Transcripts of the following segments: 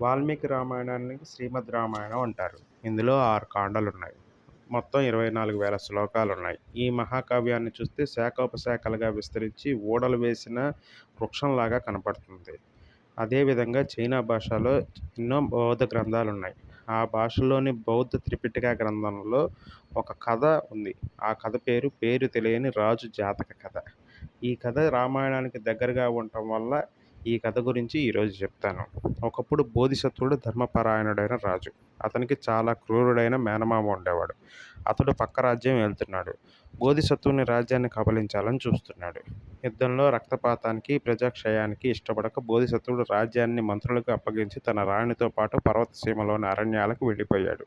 వాల్మీకి రామాయణాన్ని శ్రీమద్ రామాయణం అంటారు. ఇందులో ఆరు కాండలు ఉన్నాయి మొత్తం ఇరవై నాలుగు వేల శ్లోకాలు ఉన్నాయి ఈ మహాకావ్యాన్ని చూస్తే శాఖోపశాఖలుగా విస్తరించి ఊడలు వేసిన వృక్షంలాగా కనపడుతుంది. అదేవిధంగా చైనా భాషలో ఎన్నో బౌద్ధ గ్రంథాలు ఉన్నాయి ఆ భాషలోని బౌద్ధ త్రిపిటిక గ్రంథంలో ఒక కథ ఉంది. ఆ కథ పేరు పేరు తెలియని రాజు జాతక కథ. ఈ కథ రామాయణానికి దగ్గరగా ఉండటం వల్ల ఈ కథ గురించి ఈరోజు చెప్తాను. ఒకప్పుడు బోధిసత్వుడు ధర్మపరాయణుడైన రాజు. అతనికి చాలా క్రూరుడైన మేనమామ ఉండేవాడు. అతడు పక్క రాజ్యం వెళ్తున్నాడు. బోధిసత్వుని రాజ్యాన్ని కబలించాలని చూస్తున్నాడు. యుద్ధంలో రక్తపాతానికి ప్రజాక్షయానికి ఇష్టపడక బోధిసత్వుడు రాజ్యాన్ని మంత్రులకు అప్పగించి తన రాణితో పాటు పర్వత సీమలోని అరణ్యాలకు వెళ్ళిపోయాడు.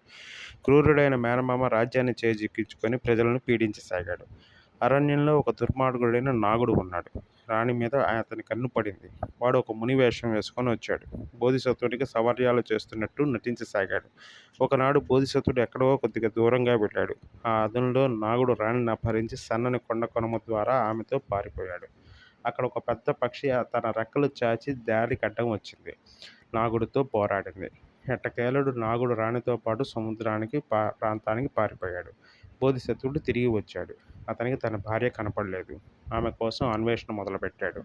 క్రూరుడైన మేనమామ రాజ్యాన్ని చేజిక్కించుకొని ప్రజలను పీడించసాగాడు. అరణ్యంలో ఒక దుర్మార్గుడైన నాగుడు ఉన్నాడు. రాణి మీద అతని కన్ను పడింది. వాడు ఒక ముని వేషం వేసుకొని వచ్చాడు. బోధిసత్వునికి సవర్యాలు చేస్తున్నట్టు నటించసాగాడు. ఒకనాడు బోధిసత్వుడు ఎక్కడో కొద్దిగా దూరంగా వెళ్ళాడు. ఆ అదనులో నాగుడు రాణిని అపహరించి సన్నని కొండ కొనము ద్వారా ఆమెతో పారిపోయాడు. అక్కడ ఒక పెద్ద పక్షి తన రెక్కలు చాచి దారికి అడ్డం వచ్చింది. నాగుడితో పోరాడింది. ఎట్టకేలుడు నాగుడు రాణితో పాటు సముద్రానికి పా ప్రాంతానికి పారిపోయాడు. బోధిసత్వుడు తిరిగి వచ్చాడు. అతనికి తన భార్య కనపడలేదు. ఆమె కోసం అన్వేషణ మొదలుపెట్టాడు.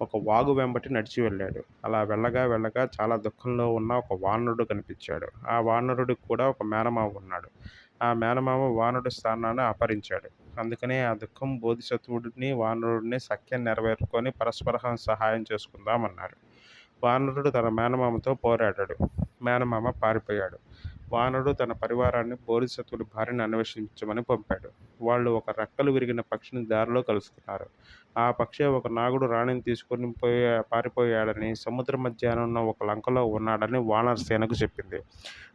ఒక వాగు వెంబటి నడిచి వెళ్ళాడు. అలా వెళ్ళగా వెళ్ళగా చాలా దుఃఖంలో ఉన్న ఒక వానరుడు కనిపించాడు. ఆ వానరుడికి కూడా ఒక మేనమామ ఉన్నాడు. ఆ మేనమామ వానరుడి స్థానాన్ని అపహరించాడు. అందుకనే ఆ దుఃఖం బోధిసత్వుడిని వానరుడిని సఖ్యం నెరవేర్చుకొని పరస్పరం సహాయం చేసుకుందామన్నారు. వానరుడు తన మేనమామతో పోరాడాడు. మేనమామ పారిపోయాడు. వానరుడు తన పరివారాన్ని బోధిసత్వుడి భార్యను అన్వేషించమని పంపాడు. వాళ్ళు ఒక రెక్కలు విరిగిన పక్షిని దారిలో కలుసుకున్నారు. ఆ పక్షి ఒక నాగుడు రాణిని తీసుకొని పోయే పారిపోయాడని సముద్ర మధ్యాహ్నం ఉన్న ఒక లంకలో ఉన్నాడని వానర సేనకు చెప్పింది.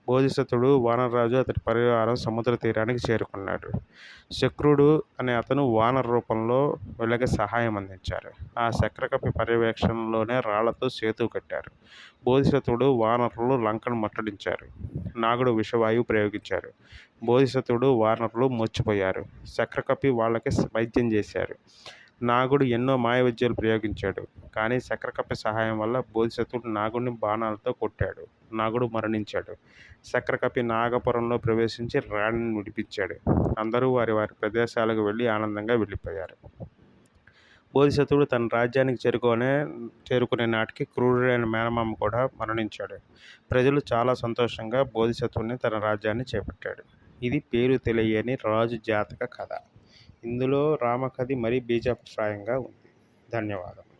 బోధిసత్తుడు వానరరాజు అతడి పరివారం సముద్ర తీరానికి చేరుకున్నాడు. శక్రుడు అనే అతను వానర రూపంలో వీళ్ళకి సహాయం అందించారు. ఆ చక్రకపి పర్యవేక్షణలోనే రాళ్ళతో సేతు కట్టారు. బోధిసత్తుడు వానరులు లంకను ముట్టడించారు. నాగుడు విషవాయువు ప్రయోగించారు. బోధిసత్వుడు వానరులు మోర్చిపోయారు చక్రకప్పి వాళ్ళకి వైద్యం చేశారు. నాగుడు ఎన్నో మాయ విద్యలు ప్రయోగించాడు. కానీ చక్రకప్పి సహాయం వల్ల బోధిసత్వుడు నాగుడిని బాణాలతో కొట్టాడు. నాగుడు మరణించాడు. చక్రకపి నాగపురంలో ప్రవేశించి రాణిని విడిపించాడు. అందరూ వారి వారి ప్రదేశాలకు వెళ్ళి ఆనందంగా వెళ్ళిపోయారు. బోధిసత్వుడు తన రాజ్యానికి చేరుకునే చేరుకునే నాటికి క్రూరుడైన మేనమామ కూడా మరణించాడు. ప్రజలు చాలా సంతోషంగా బోధిసత్వుని తన రాజ్యాన్ని చేపట్టాడు. ఇది పేరు తెలియని రాజు జాతక కథ. ఇందులో రామకథి మరీ బీజాభిప్రాయంగా ఉంది. ధన్యవాదం.